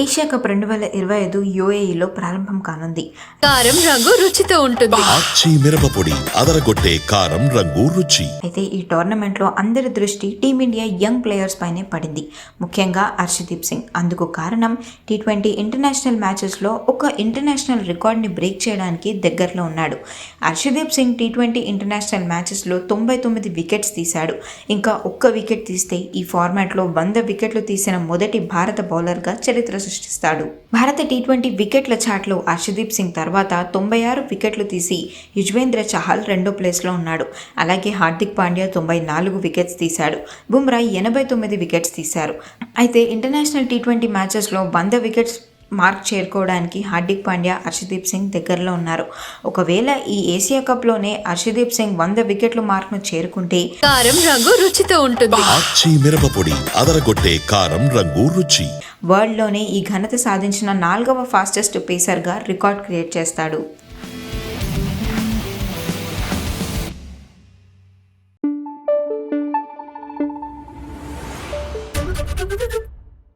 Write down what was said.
Asia cup రెండు వేల ఇరవై ఐదు యుఏఈలో ప్రారంభం కానుంది. కారం రంగు రుచితో ఉంటుంది. ఆచి మిరపపొడి అదరగొట్టే కారం రంగు రుచి. అయితే ఈ టోర్నమెంట్లో అందరి దృష్టి టీమిండియా యంగ్ ప్లేయర్స్ పైనే పడింది. ముఖ్యంగా హర్షదీప్ సింగ్. అందుకు కారణం టీ ట్వంటీ ఇంటర్నేషనల్ మ్యాచెస్లో ఒక ఇంటర్నేషనల్ రికార్డ్ని బ్రేక్ చేయడానికి దగ్గరలో ఉన్నాడు. Harshdeep Singh T twenty international మ్యాచెస్లో తొంభై తొమ్మిది వికెట్స్ తీశాడు. ఇంకా ఒక్క వికెట్ తీస్తే ఈ ఫార్మాట్లో వంద వికెట్లు తీసిన మొదటి భారత బౌలర్గా చరిత్ర సృష్టిస్తాడు. భారత టీ ట్వంటీ వికెట్ల చాట్లో హర్షదీప్ సింగ్ తర్వాత తొంభై ఆరు వికెట్లు తీసి యుజ్వేంద్ర చహల్ రెండో ప్లేస్లో ఉన్నాడు. అలాగే హార్దిక్ పాండ్యా తొంభై నాలుగు వికెట్స్ తీశాడు. బుమ్రా ఎనభై తొమ్మిది వికెట్స్ తీశారు. అయితే ఇంటర్నేషనల్ టీ ట్వంటీ మ్యాచెస్లో వంద వికెట్స్ మార్క్ చేరుకోవడానికి హార్దిక్ పాండ్యా హర్షదీప్ సింగ్ దగ్గరలో ఉన్నారు. ఒకవేళ ఈ ఏషియా కప్లోనే హర్షదీప్ సింగ్ వంద వికెట్ల మార్క్ను చేరుకుంటే కారం రంగు రుచితో ఉంటుంది. అదరగొట్టే కారం రంగు రుచి. వరల్డ్లోనే ఈ ఘనత సాధించిన నాలుగవ ఫాస్టెస్ట్ పేసర్గా రికార్డ్ క్రియేట్ చేస్తాడు